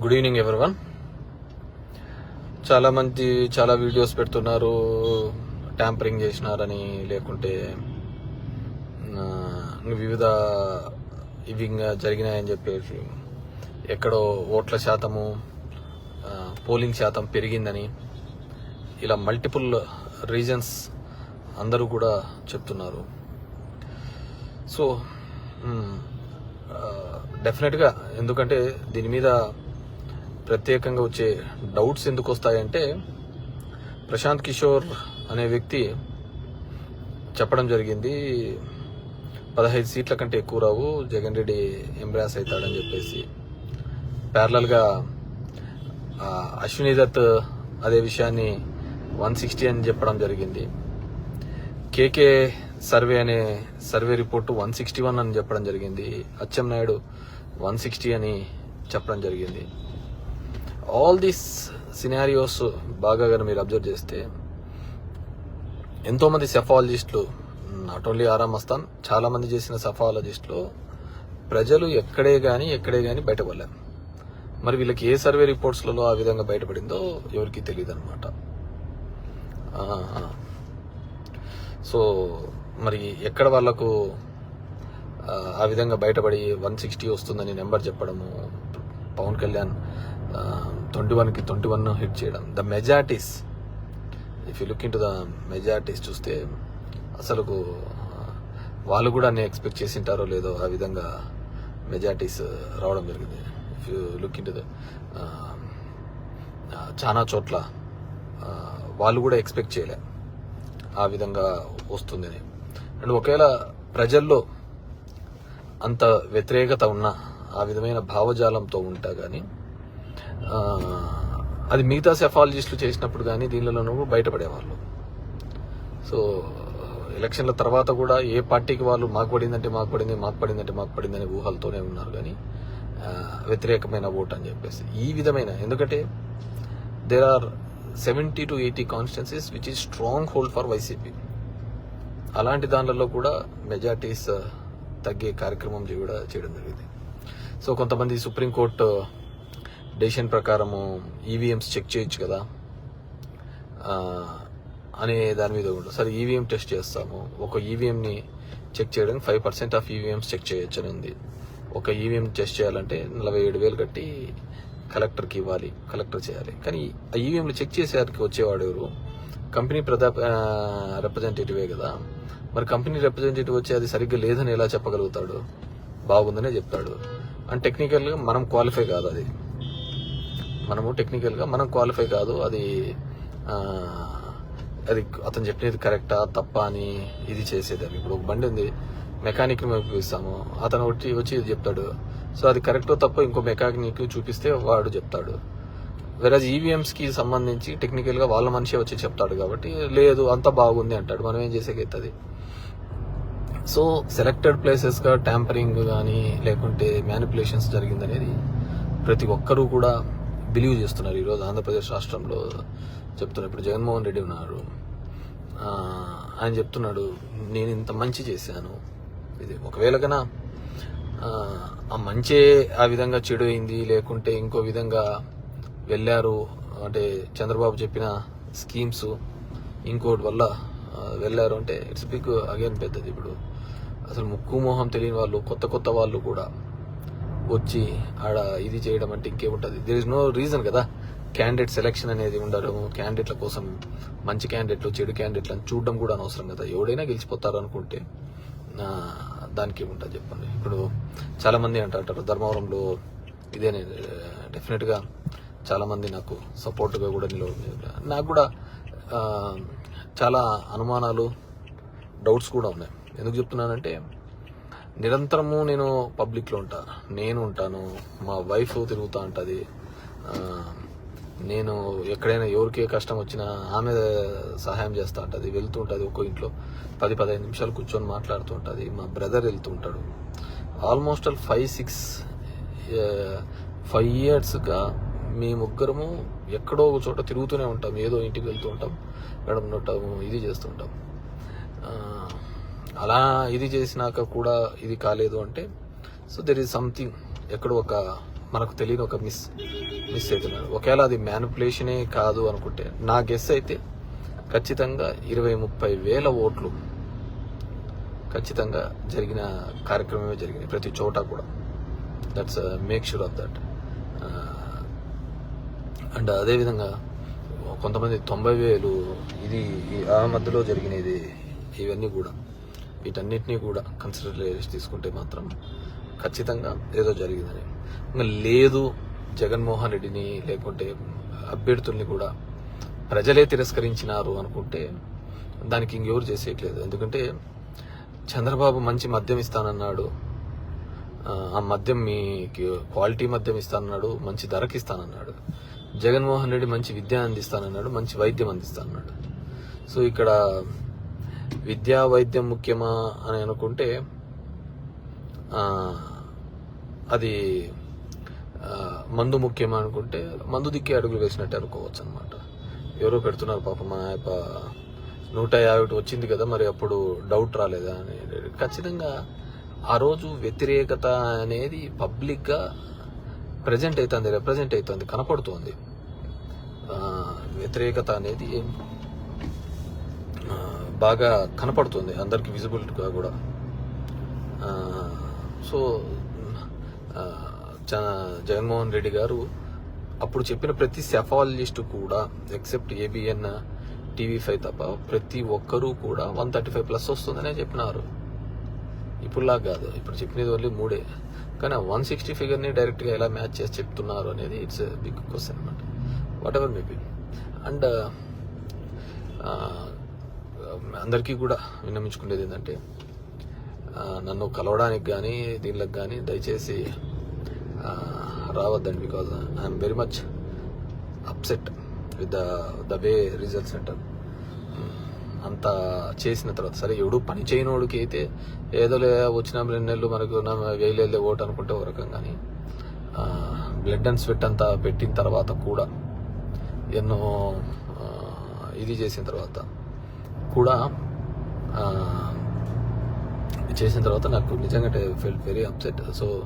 Good evening everyone చాలా మంది చాలా వీడియోస్ పెడుతున్నారు ట్యాంపరింగ్ చేసినారని లేకుంటే వివిధ ఇవి జరిగినాయని చెప్పేసి ఎక్కడో ఓట్ల శాతము పోలింగ్ శాతం పెరిగిందని ఇలా మల్టిపుల్ రీజన్స్ అందరూ కూడా చెప్తున్నారు. సో డెఫినెట్గా ఎందుకంటే దీని మీద ప్రత్యేకంగా వచ్చే డౌట్స్ ఎందుకు వస్తాయంటే ప్రశాంత్ కిషోర్ అనే వ్యక్తి చెప్పడం జరిగింది పదహైదు సీట్ల కంటే ఎక్కువ రావు జగన్ రెడ్డి ఎంబ్రాస్ అవుతాడని చెప్పేసి. ప్యారలల్గా అశ్విని దత్ అదే విషయాన్ని వన్ సిక్స్టీ అని చెప్పడం జరిగింది. కేకే సర్వే అనే survey report one sixty one అని చెప్పడం జరిగింది. అచ్చెం నాయుడు వన్ సిక్స్టీ అని చెప్పడం జరిగింది. ఆల్ దీస్ సినారియోస్ బాగా కానీ మీరు అబ్జర్వ్ చేస్తే ఎంతోమంది సెఫాలజిస్టులు నాట్ ఓన్లీ ఆరామ్ మస్తాన్ చాలామంది చేసిన సెఫాలజిస్టులు ప్రజలు ఎక్కడే కానీ ఎక్కడే కానీ బయటపడలేదు. మరి వీళ్ళకి ఏ సర్వే రిపోర్ట్స్లలో ఆ విధంగా బయటపడిందో ఎవరికి తెలియదు అనమాట సో మరి ఎక్కడ వాళ్ళకు ఆ విధంగా బయటపడి వన్ సిక్స్టీ వస్తుందని నెంబర్ చెప్పడము పవన్ కళ్యాణ్ ట్వంటీ వన్కి ట్వంటీ వన్ హిట్ చేయడం. The majorities if you look into the majorities చూస్తే అసలు వాళ్ళు కూడా నేను ఎక్స్పెక్ట్ చేసింటారో లేదో ఆ విధంగా మెజార్టీస్ రావడం జరిగింది. If you look into the చాలా చోట్ల వాళ్ళు కూడా ఎక్స్పెక్ట్ చేయలే. ఆ విధంగా వస్తుందని అండ్ ఒకవేళ ప్రజల్లో అంత వ్యతిరేకత ఉన్న ఆ విధమైన భావజాలంతో ఉంటా కానీ అది మిగతా సెఫాలజిస్టులు చేసినప్పుడు కానీ దీనిలోనూ బయటపడేవాళ్ళు. సో ఎలక్షన్ల తర్వాత కూడా ఏ పార్టీకి వాళ్ళు మాకు పడిందంటే మాకు పడింది మాకు పడిందంటే మాకు పడిందనే ఊహలతోనే ఉన్నారు కానీ వ్యతిరేకమైన ఓట్ అని చెప్పేసి. ఈ విధమైన ఎందుకంటే there are seventy to eighty constituencies which is stronghold for YCP అలాంటి దానిలలో కూడా మెజార్టీస్ తగ్గే కార్యక్రమం కూడా చేయడం జరిగింది. సో కొంతమంది సుప్రీంకోర్టు డెసిషన్ ప్రకారము ఈవీఎంస్ చెక్ చేయొచ్చు కదా? అనే దాని మీద కూడా. సరే ఈవీఎం టెస్ట్ చేస్తాము. ఒక ఈవీఎంని చెక్ చేయడానికి five percent of EVMs check చేయొచ్చు అని ఉంది. ఒక ఈవీఎం టెస్ట్ చేయాలంటే నలభై ఏడు వేలు కట్టి కలెక్టర్కి ఇవ్వాలి కలెక్టర్ చేయాలి. కానీ ఆ ఈవీఎంలు చెక్ చేసేవారికి వచ్చేవాడు ఎవరు? కంపెనీ ప్రధా రిప్రజెంటేటివే కదా. మరి కంపెనీ రిప్రజెంటేటివ్ వచ్చి అది సరిగ్గా లేదని ఎలా చెప్పగలుగుతాడు? బాగుందనే చెప్తాడు. అండ్ టెక్నికల్గా మనం క్వాలిఫై కాదు అది. మనము టెక్నికల్గా మనం క్వాలిఫై కాదు. అది అది అతను చెప్పినది కరెక్టా తప్ప అని ఇది చేసేది ఇప్పుడు ఒక బండి ఉంది మెకానిక్ మేము చూపిస్తాము అతను వచ్చి వచ్చి ఇది చెప్తాడు. సో అది కరెక్టో తప్ప ఇంకో మెకానిక్ చూపిస్తే వాడు చెప్తాడు. వెరాజ్ ఈవీఎంస్కి సంబంధించి టెక్నికల్గా వాళ్ళ మనిషి వచ్చి చెప్తాడు కాబట్టి లేదు అంత బాగుంది అంటాడు. మనం ఏం చేసేకైతుంది సో సెలెక్టెడ్ ప్లేసెస్గా ట్యాంపరింగ్ కానీ లేకుంటే మ్యానిపులేషన్స్ జరిగిందనేది ప్రతి ఒక్కరూ కూడా బిలీవ్ చేస్తున్నారు ఈరోజు ఆంధ్రప్రదేశ్ రాష్ట్రంలో. చెప్తున్నారు ఇప్పుడు జగన్మోహన్ రెడ్డి ఉన్నారు. ఆయన చెప్తున్నాడు నేను ఇంత మంచి చేశాను. ఇది ఒకవేళ కన్నా ఆ, మంచే ఆ విధంగా చెడు అయింది లేకుంటే ఇంకో విధంగా వెళ్ళారు. అంటే చంద్రబాబు చెప్పిన స్కీమ్స్ ఇంకోటి వల్ల వెళ్ళారు అంటే ఇట్స్ బిగ్ అగైన్ పెద్దది ఇప్పుడు. అసలు ముక్కు మోహం తెలియని వాళ్ళు కొత్త కొత్త వాళ్ళు కూడా. వచ్చి ఆడ ఇది చేయడం అంటే ఇంకేముంటది? దేర్ ఇస్ నో రీజన్ కదా. క్యాండిడేట్ సెలెక్షన్ అనేది ఉండడం క్యాండిడేట్ల కోసం మంచి క్యాండిడేట్లు చెడు క్యాండిడేట్లు అని చూడడం కూడా అనవసరం కదా. ఎవడైనా గెలిచిపోతారు అనుకుంటే దానికి ఏముంటుంది చెప్పండి? ఇప్పుడు చాలా మంది అంటారు ధర్మవరంలో ఇదే డెఫినెట్గా చాలా మంది నాకు సపోర్ట్గా కూడా నిలవ నాకు కూడా చాలా అనుమానాలు డౌట్స్ కూడా ఉన్నాయి. ఎందుకు చెప్తున్నానంటే నిరంతరము నేను పబ్లిక్లో ఉంటా. నేను ఉంటాను. మా వైఫ్ తిరుగుతూ ఉంటుంది. నేను ఎక్కడైనా ఎవరికి ఏ కష్టం వచ్చినా ఆమె సహాయం చేస్తూ ఉంటుంది. వెళ్తూ ఉంటుంది ఒక్కో ఇంట్లో. పది పదిహేను నిమిషాలు కూర్చొని మాట్లాడుతూ ఉంటుంది. మా బ్రదర్ వెళ్తూ ఉంటాడు. Almost all five six five ఇయర్స్గా మీ ముగ్గురము ఎక్కడో ఒక చోట తిరుగుతూనే ఉంటాం. ఏదో ఇంటికి వెళ్తూ ఉంటాం. మేడం ఉంటాము ఇది చేస్తుంటాం అలా ఇది చేసినాక కూడా ఇది కాలేదు అంటే సో దెర్ ఈజ్ సంథింగ్ ఎక్కడో ఒక మనకు తెలియని ఒక మిస్ మిస్ అవుతున్నాడు ఒకవేళ అది మ్యానిపులేషనే కాదు అనుకుంటే నా గెస్ అయితే ఖచ్చితంగా ఇరవై ముప్పై వేల ఓట్లు ఖచ్చితంగా జరిగిన కార్యక్రమమే జరిగింది ప్రతి చోట కూడా. That's make sure of that and అదేవిధంగా కొంతమంది తొంభై వేలు ఇది ఆ మధ్యలో జరిగినది ఇవన్నీ కూడా. వీటన్నిటినీ కూడా కన్సిడర్ చేసి తీసుకుంటే మాత్రం ఖచ్చితంగా ఏదో జరిగిందని. ఇంకా లేదు జగన్మోహన్ రెడ్డిని లేకుంటే అభ్యర్థుల్ని కూడా ప్రజలే తిరస్కరించినారు అనుకుంటే దానికి ఇంకెవరు చేసేయట్లేదు. ఎందుకంటే చంద్రబాబు మంచి మద్యం ఇస్తానన్నాడు. ఆ, ఆ మద్యం మీకు క్వాలిటీ మద్యం ఇస్తానన్నాడు మంచి ధరకి ఇస్తానన్నాడు. జగన్మోహన్ రెడ్డి మంచి విద్య అందిస్తానన్నాడు మంచి వైద్యం అందిస్తానన్నాడు. సో ఇక్కడ విద్యా వైద్యం ముఖ్యమా అని అనుకుంటే అది మందు ముఖ్యమా అనుకుంటే మందు దిక్కే అడుగులు వేసినట్టు అనుకోవచ్చు అనమాట ఎవరో పెడుతున్నారు పాప మా యొక్క నూట యాభై ఒకటి వచ్చింది కదా మరి అప్పుడు డౌట్ రాలేదా అని. ఖచ్చితంగా ఆ రోజు వ్యతిరేకత అనేది పబ్లిక్గా ప్రజెంట్ అవుతుంది రిప్రజెంట్ అవుతుంది కనపడుతోంది. వ్యతిరేకత అనేది బాగా కనపడుతుంది అందరికి విజిబిలిటీగా కూడా. సో జగన్మోహన్ రెడ్డి గారు అప్పుడు చెప్పిన ప్రతి సెఫాలజిస్ట్ కూడా ఎక్సెప్ట్ ఏబిఎన్ టీవీ ఫైవ్ తప్ప ప్రతి ఒక్కరూ కూడా వన్ థర్టీ ఫైవ్ ప్లస్ వస్తుందనే చెప్పినారు. ఇప్పుడులా కాదు ఇప్పుడు చెప్పినది ఓన్లీ మూడే. కానీ వన్ సిక్స్టీ ఫిగర్ని డైరెక్ట్గా ఎలా మ్యాచ్ చేసి చెప్తున్నారు అనేది ఇట్స్ బిగ్ క్వశ్చన్ అనమాట వాట్ ఎవర్ మేబీ అండ్ అందరికీ కూడా విన్నమించుకునేది ఏంటంటే నన్ను కలవడానికి కానీ దీనికి కానీ దయచేసి రావద్దండి because I'm very much upset with the the way results centre అంత చేసిన తర్వాత సరే ఎవడు పని చేయనోడికి అయితే ఏదో వచ్చిన రెండు నెలలు మనకు వేయలేదు ఓటు అనుకుంటే ఒక రకం కానీ బ్లడ్ అండ్ స్వెట్ అంతా పెట్టిన తర్వాత కూడా ఎన్నో ఇది చేసిన తర్వాత కూడా చేసిన తర్వాత నాకు నిజంగా ఫెల్ట్ వెరీ అప్సెట్ సో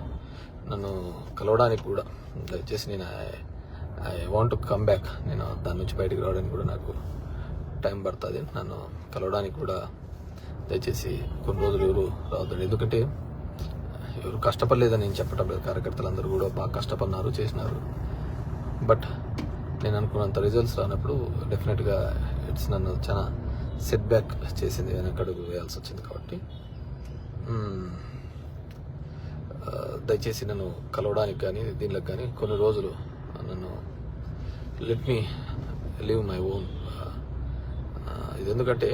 నన్ను కలవడానికి కూడా దయచేసి నేను ఐ వాంట్ కమ్ బ్యాక్ నేను దాని నుంచి బయటికి రావడానికి కూడా నాకు టైం పడుతుంది. నన్ను కలవడానికి కూడా దయచేసి కొన్ని రోజులు ఎవరు రావద్దండి. ఎందుకంటే ఎవరు కష్టపడలేదని నేను చెప్పటం లేదు. కార్యకర్తలు అందరూ కూడా బాగా కష్టపడినారు చేసినారు. బట్ నేను అనుకున్నంత రిజల్ట్స్ రానప్పుడు డెఫినెట్గా ఇట్స్ నన్ను చాలా సెట్ బ్యాక్ చేసింది వెనకడుగు వేయాల్సి వచ్చింది కాబట్టి. దయచేసి నన్ను కలవడానికి కానీ దీనిలోకి కానీ కొన్ని రోజులు నన్ను let me live my own ఇది ఎందుకంటే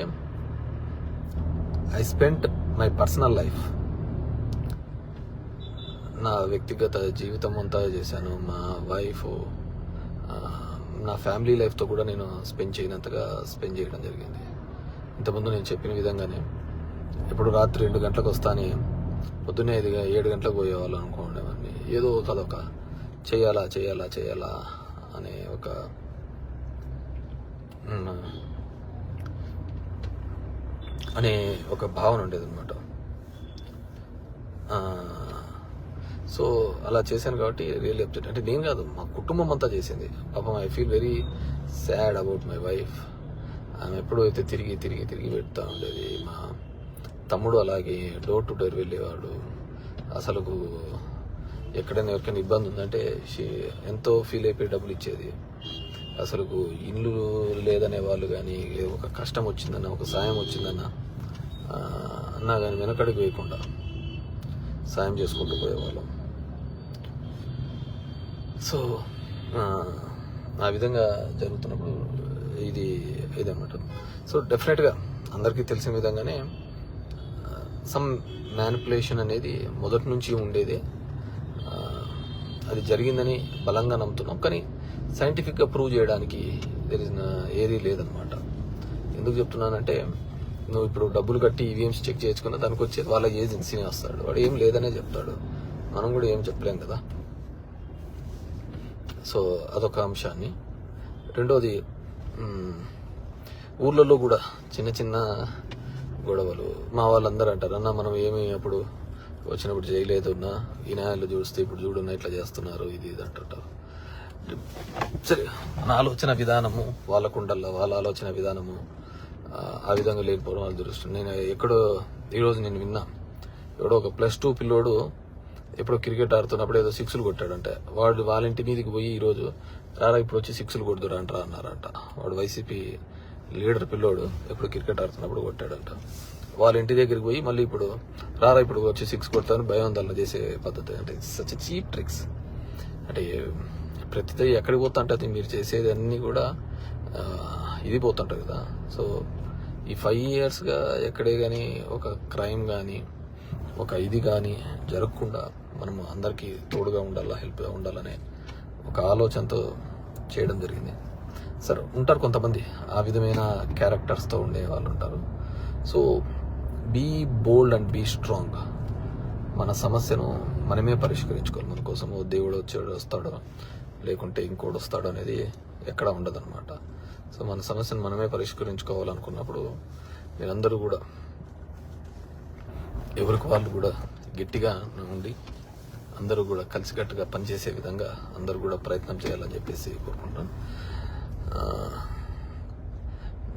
I spent my personal life నా వ్యక్తిగత జీవితం అంతా చేశాను. మా వైఫ్ నా ఫ్యామిలీ లైఫ్తో కూడా నేను స్పెండ్ చేయనంతగా స్పెండ్ చేయడం జరిగింది. ఇంతకుముందు నేను చెప్పిన విధంగానే ఇప్పుడు రాత్రి రెండు గంటలకు వస్తానే పొద్దున్నే ఐదు ఏడు గంటలకు పోయేవాళ్ళు అనుకోండి ఏదో కదొక చేయాలా చేయాలా చేయాలా అనే ఒక అనే ఒక భావన ఉండేది అనమాట సో అలా చేశాను కాబట్టి రియల్ అప్సెట్ అంటే నేను కాదు మా కుటుంబం అంతా చేసింది. పాపం I feel very sad about my wife ఆమె ఎప్పుడూ అయితే తిరిగి తిరిగి తిరిగి పెడతా ఉండేది. మా తమ్ముడు అలాగే డోర్ టు డోర్ వెళ్ళేవాడు. అసలు ఎక్కడైనా ఎవరికైనా ఇబ్బంది ఉందంటే ఎంతో ఫీల్ అయిపోయి డబ్బులు ఇచ్చేది. అసలు ఇల్లు లేదనే వాళ్ళు కానీ ఒక కష్టం వచ్చిందన్న ఒక సాయం వచ్చిందన్న అన్నా కానీ వెనకడికి వేయకుండా సాయం చేసుకుంటూ పోయేవాళ్ళం. సో ఆ విధంగా జరుగుతున్నప్పుడు ఇది ఇదన్నమాట. సో డెఫినెట్గా అందరికీ తెలిసిన విధంగానే సమ్ మ్యానిపులేషన్ అనేది మొదటి నుంచి ఉండేదే. అది జరిగిందని బలంగా నమ్ముతున్నాం. కానీ సైంటిఫిక్గా ప్రూవ్ చేయడానికి దెర్ ఇస్ ఏది లేదనమాట ఎందుకు చెప్తున్నానంటే నువ్వు ఇప్పుడు డబ్బులు కట్టి ఈవీఎంస్ చెక్ చేసుకున్న దానికి వచ్చేది వాళ్ళ ఏజెన్సీని వస్తాడు. వాడు ఏం లేదనే చెప్తాడు. మనం కూడా ఏం చెప్పలేం కదా. సో అదొక అంశాన్ని. రెండోది ఊర్లలో కూడా చిన్న చిన్న గొడవలు. మా వాళ్ళందరూ అంటారు అన్న మనం ఏమి అప్పుడు వచ్చినప్పుడు చేయలేదున్నా ఈ న్యాయాలు చూస్తే ఇప్పుడు చూడున్నా ఇట్లా చేస్తున్నారు ఇది ఇది అంటుంటారు. సరే మన ఆలోచన విధానము వాళ్ళ కుండల్లో వాళ్ళ ఆలోచన విధానము ఆ, విధంగా లేకపోవడం వాళ్ళు దృష్టి నేను ఎక్కడో ఈరోజు నేను విన్నా ఎవడో ఒక ప్లస్ టూ పిల్లోడు ఎప్పుడో క్రికెట్ ఆడుతున్నప్పుడు ఏదో సిక్స్లు కొట్టాడంటే. వాడు వాళ్ళ ఇంటి మీదకి పోయి ఈరోజు రారా ఇప్పుడు వచ్చి సిక్స్లు కొడుతురా అంటారా అన్నారంట. వాడు వైసీపీ లీడర్ పిల్లోడు ఎప్పుడు క్రికెట్ ఆడుతున్నప్పుడు కొట్టాడంట. వాళ్ళ ఇంటి దగ్గరికి పోయి మళ్ళీ ఇప్పుడు రారా ఇప్పుడు వచ్చి సిక్స్ కొడతాను భయం దల్ల చేసే పద్ధతి. అంటే సచ్ చీప్ ట్రిక్స్ అంటే ప్రతిదీ ఎక్కడికి పోతా అంటే అది మీరు చేసేది అన్నీ కూడా ఇది పోతుంటారు కదా. సో ఈ ఫైవ్ ఇయర్స్గా ఎక్కడే కానీ ఒక క్రైమ్ కానీ ఒక ఇది కానీ జరగకుండా మనము అందరికీ తోడుగా ఉండాలా హెల్ప్గా ఉండాలనే ఒక ఆలోచనతో చేయడం జరిగింది. సరే ఉంటారు కొంతమంది. ఆ విధమైన క్యారెక్టర్స్తో ఉండే వాళ్ళు ఉంటారు. So be bold and be strong మన సమస్యను మనమే పరిష్కరించుకోవాలి. మన కోసం ఓ దేవుడు వచ్చాడు వస్తాడు. లేకుంటే ఇంకోటి వస్తాడు అనేది ఎక్కడ ఉండదన్నమాట. సో మన సమస్యను మనమే పరిష్కరించుకోవాలనుకున్నప్పుడు మీరందరూ కూడా ఎవరికి వాళ్ళు కూడా గట్టిగా ఉండి అందరూ కూడా కలిసికట్టుగా పనిచేసే విధంగా అందరూ కూడా ప్రయత్నం చేయాలని చెప్పేసి కోరుకుంటాను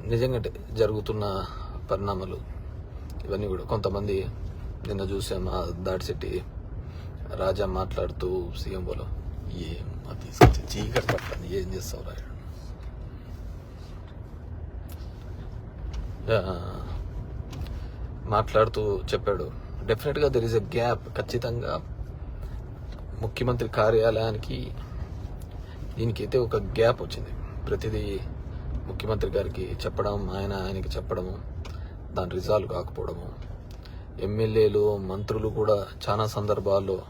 నిజంగా జరుగుతున్న పరిణామాలు ఇవన్నీ కూడా కొంతమంది నిన్న చూసాం ఆ దాడిశెట్టి రాజా మాట్లాడుతూ సీఎం పోలో ఏం తీసుకొచ్చి చీకటి పట్టాను ఏం చేస్తావు రాయుడు మాట్లాడుతూ చెప్పాడు డెఫినెట్గా దెర్ ఇస్ ఎ గ్యాప్ ఖచ్చితంగా ముఖ్యమంత్రి కార్యాలయానికి దీనికైతే ఒక గ్యాప్ వచ్చింది. ప్రతిదీ ముఖ్యమంత్రి గారికి చెప్పడం ఆయన ఆయనకి చెప్పడము దాని రిజాల్వ్ కాకపోవడము. ఎమ్మెల్యేలు మంత్రులు కూడా చాలా సందర్భాల్లో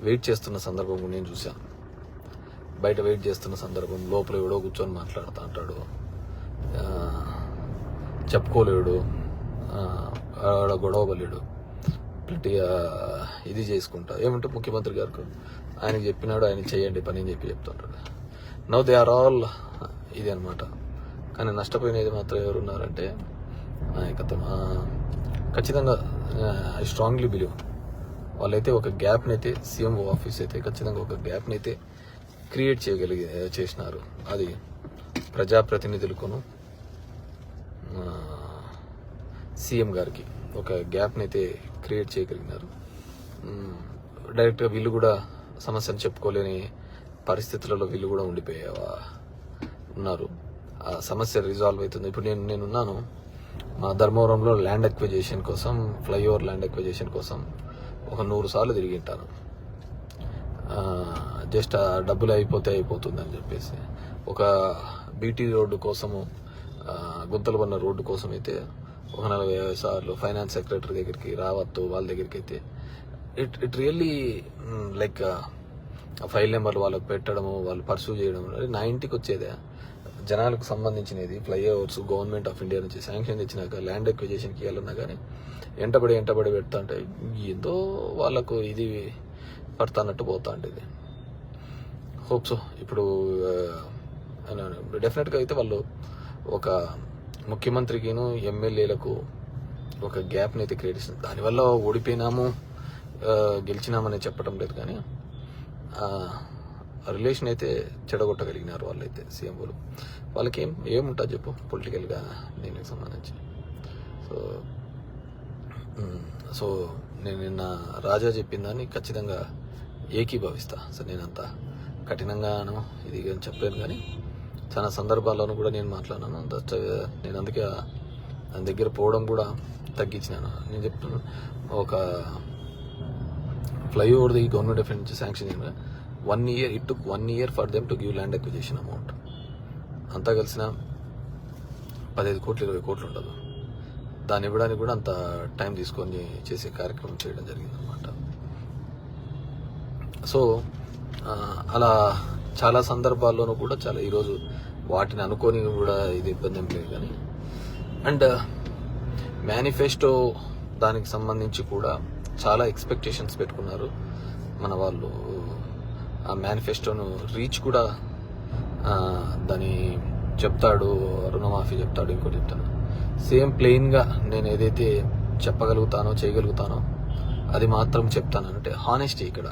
వెయిట్ చేస్తున్న సందర్భం నేను చూశాను. బయట వెయిట్ చేస్తున్న సందర్భం లోపల ఎవడో కూర్చొని మాట్లాడుతూ అంటాడు. చెప్పుకోలేడు. ఆ, ఆడ గొడవలేడు గట్టిగా ఇది చేసుకుంటా. ఏమంటే ముఖ్యమంత్రి గారికి ఆయనకి చెప్పినాడు ఆయన చేయండి పని అని చెప్పి చెప్తుంటాడు. నవ్ దే ఆర్ ఆల్ ఇది అనమాట కానీ నష్టపోయినది మాత్రం ఎవరున్నారంటే నాయకత్వం ఖచ్చితంగా ఐ స్ట్రాంగ్లీ బిలీవ్ వాళ్ళైతే ఒక గ్యాప్ని అయితే సీఎం ఆఫీస్ అయితే ఖచ్చితంగా ఒక గ్యాప్ని అయితే క్రియేట్ చేయగలిగి చేసినారు. అది ప్రజాప్రతినిధులకును సీఎం గారికి ఒక గ్యాప్ని అయితే క్రియేట్ చేయగలిగినారు డైరెక్ట్గా వీళ్ళు కూడా సమస్యను చెప్పుకోలేని పరిస్థితులలో వీళ్ళు కూడా ఉండిపోయేవా? ఉన్నారు. ఆ సమస్య రిజాల్వ్ అవుతుంది. ఇప్పుడు నేను నేనున్నాను. మా ధర్మవరంలో ల్యాండ్ ఎక్విజేషన్ కోసం ఫ్లైఓవర్ ల్యాండ్ ఎక్విజేషన్ కోసం ఒక నూరు సార్లు తిరిగి ఉంటాను జస్ట్ ఆ డబ్బులు అయిపోతే అయిపోతుంది అని చెప్పేసి. ఒక బీటీ రోడ్డు కోసము గుంతలు పడిన రోడ్డు కోసం అయితే ఒక నలభై యాభై సార్లు ఫైనాన్స్ సెక్రటరీ దగ్గరికి రావద్దు వాళ్ళ దగ్గరికి అయితే. It it really like file నెంబర్లు వాళ్ళకి పెట్టడము వాళ్ళు పర్సూ చేయడం నా ఇంటికి వచ్చేదే. జనాలకు సంబంధించినది ఫ్లైఓవర్స్ గవర్నమెంట్ ఆఫ్ ఇండియా నుంచి శాంక్షన్ ఇచ్చినాక ల్యాండ్ ఎక్విజేషన్కి వెళ్ళినా కానీ ఎంటబడి ఎంటబడి పెడతా అంటే ఏదో వాళ్ళకు ఇది పడతానట్టు పోతా అంటే ఇది సో ఇప్పుడు డెఫినెట్గా అయితే వాళ్ళు ఒక ముఖ్యమంత్రికిను ఎమ్మెల్యేలకు ఒక గ్యాప్ని అయితే క్రియేట్ చేసింది. దానివల్ల ఓడిపోయినాము గెలిచినామని చెప్పడం లేదు కానీ రిలేషన్ అయితే చెడగొట్టగలిగినారు వాళ్ళైతే సీఎంలు వాళ్ళకి ఏం ఏముంటుంది చెప్పు పొలిటికల్గా దీనికి సంబంధించి. సో సో నేను నిన్న రాజా చెప్పిన దాన్ని ఖచ్చితంగా ఏకీభవిస్తా. సో నేనంత కఠినంగాను ఇది అని చెప్పలేను కానీ చాలా సందర్భాల్లోనూ కూడా నేను మాట్లాడినాను. దట్ నేను అందుకే దాని దగ్గర పోవడం కూడా తగ్గించినాను. నేను చెప్తున్నాను ఒక ఫ్లైఓవర్ది గవర్నమెంట్ ఆఫ్ నుంచి శాంక్షన్ చేయడం one year it took one year for them to give land acquisition amount అంతా కలిసిన పదిహేను కోట్లు ఇరవై కోట్లు ఉండదు. దాన్ని ఇవ్వడానికి కూడా అంత టైం తీసుకొని చేసే కార్యక్రమం చేయడం జరిగిందనమాట సో అలా చాలా సందర్భాల్లోనూ కూడా చాలా ఈరోజు వాటిని అనుకొని కూడా ఇది ఇబ్బంది ఏం లేదు కానీ అండ్ మేనిఫెస్టో దానికి సంబంధించి కూడా చాలా ఎక్స్పెక్టేషన్స్ పెట్టుకున్నారు. మన వాళ్ళు ఆ మేనిఫెస్టోను రీచ్ కూడా దాని చెప్తాడు రుణమాఫీ చెప్తాడు ఇంకోటి చెప్తాడు. సేమ్ ప్లెయిన్గా నేను ఏదైతే చెప్పగలుగుతానో చేయగలుగుతానో అది మాత్రం చెప్తాను. అంటే హానెస్టీ ఇక్కడ